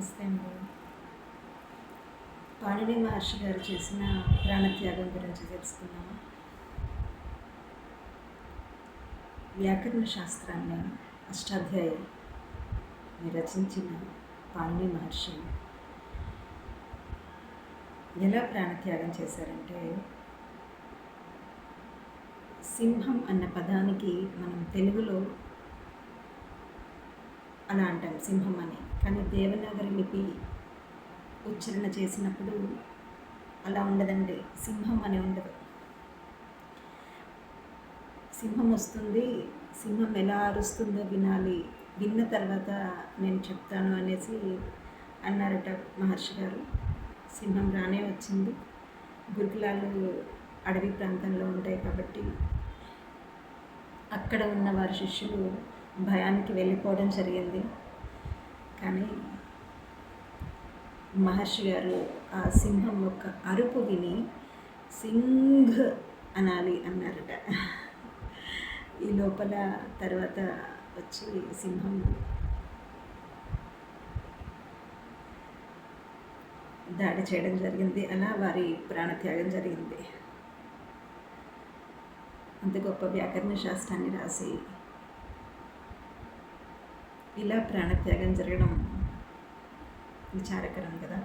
నమస్తే అండి. పాణిని మహర్షి గారు చేసిన ప్రాణత్యాగం గురించి తెలుసుకున్నాము వ్యాకరణ శాస్త్రాన్ని అష్టాధ్యాయం రచించిన పాణిని మహర్షి ఎలా ప్రాణత్యాగం చేశారంటే సింహం అన్న పదానికి మనం తెలుగులో అలా అంటాం సింహం అని. కానీ దేవనాగరి లిపి ఉచ్చారణ చేసినప్పుడు అలా ఉండదండి. సింహం అని ఉండదు. సింహం వస్తుంది సింహం ఎలా అరుస్తుందో వినాలి. విన్న తర్వాత నేను చెప్తాను అనేసి అన్నారట మహర్షి గారు. సింహం రానే వచ్చింది. గురుకులాలు అడవి ప్రాంతంలో ఉంటాయి కాబట్టి అక్కడ ఉన్న వారి శిష్యులు భయానికి వెళ్ళిపోవడం జరిగింది. కానీ మహర్షి గారు ఆ సింహం యొక్క అరుపు విని సింగ్ అనాలి అన్నారట. ఈ లోపల తర్వాత వచ్చి సింహం దాడి చేయడం జరిగింది. అలా వారి ప్రాణత్యాగం జరిగింది. అంత గొప్ప వ్యాకరణ శాస్త్రాన్ని రాసి ఇలా ప్రాణత్యాగం జరగడం విచారకరం కదా?